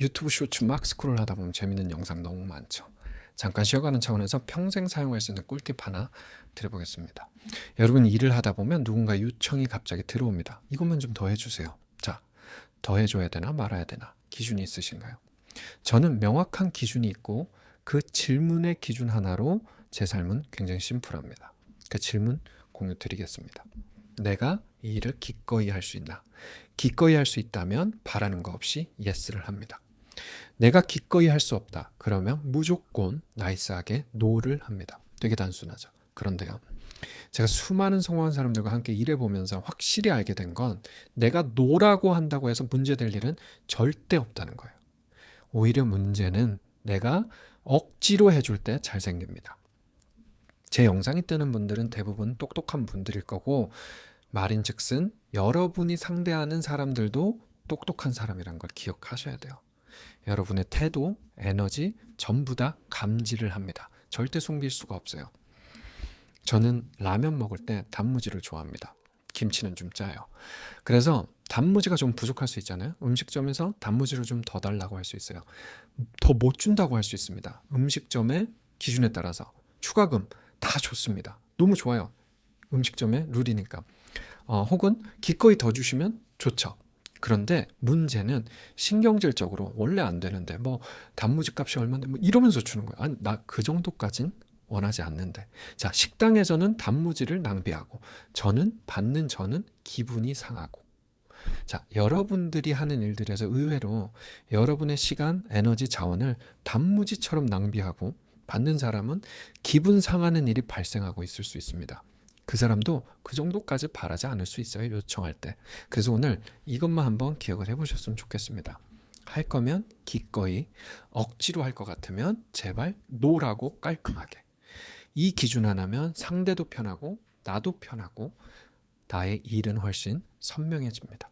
유튜브 쇼츠 막 스크롤 하다 보면 재밌는 영상 너무 많죠. 잠깐 쉬어가는 차원에서 평생 사용할 수 있는 꿀팁 하나 드려보겠습니다. 여러분 일을 하다 보면 누군가 요청이 갑자기 들어옵니다. 이것만 좀 더 해주세요. 자, 더 해줘야 되나 말아야 되나 기준이 있으신가요? 저는 명확한 기준이 있고 그 질문의 기준 하나로 제 삶은 굉장히 심플합니다. 그 질문 공유 드리겠습니다. 내가 이 일을 기꺼이 할 수 있나? 기꺼이 할 수 있다면 바라는 거 없이 예스를 합니다. 내가 기꺼이 할 수 없다. 그러면 무조건 나이스하게 노를 합니다. 되게 단순하죠. 그런데요. 제가 수많은 성공한 사람들과 함께 일해보면서 확실히 알게 된 건 내가 노라고 한다고 해서 문제될 일은 절대 없다는 거예요. 오히려 문제는 내가 억지로 해줄 때 잘 생깁니다. 제 영상이 뜨는 분들은 대부분 똑똑한 분들일 거고 말인즉슨 여러분이 상대하는 사람들도 똑똑한 사람이란 걸 기억하셔야 돼요. 여러분의 태도, 에너지 전부 다 감지를 합니다. 절대 숨길 수가 없어요. 저는 라면 먹을 때 단무지를 좋아합니다. 김치는 좀 짜요. 그래서 단무지가 좀 부족할 수 있잖아요. 음식점에서 단무지를 좀 더 달라고 할 수 있어요. 더 못 준다고 할 수 있습니다. 음식점의 기준에 따라서 추가금 다 좋습니다. 너무 좋아요. 음식점의 룰이니까. 어, 혹은 기꺼이 더 주시면 좋죠. 그런데 문제는 신경질적으로 원래 안 되는데 뭐 단무지 값이 얼마인데 뭐 이러면서 주는 거야. 아니 나 그 정도까진 원하지 않는데. 자 식당에서는 단무지를 낭비하고 저는 받는 저는 기분이 상하고. 자 여러분들이 하는 일들에서 의외로 여러분의 시간, 에너지, 자원을 단무지처럼 낭비하고 받는 사람은 기분 상하는 일이 발생하고 있을 수 있습니다. 그 사람도 그 정도까지 바라지 않을 수 있어요. 요청할 때. 그래서 오늘 이것만 한번 기억을 해보셨으면 좋겠습니다. 할 거면 기꺼이, 억지로 할 것 같으면 제발 노라고 깔끔하게. 이 기준 하나면 상대도 편하고 나도 편하고 나의 일은 훨씬 선명해집니다.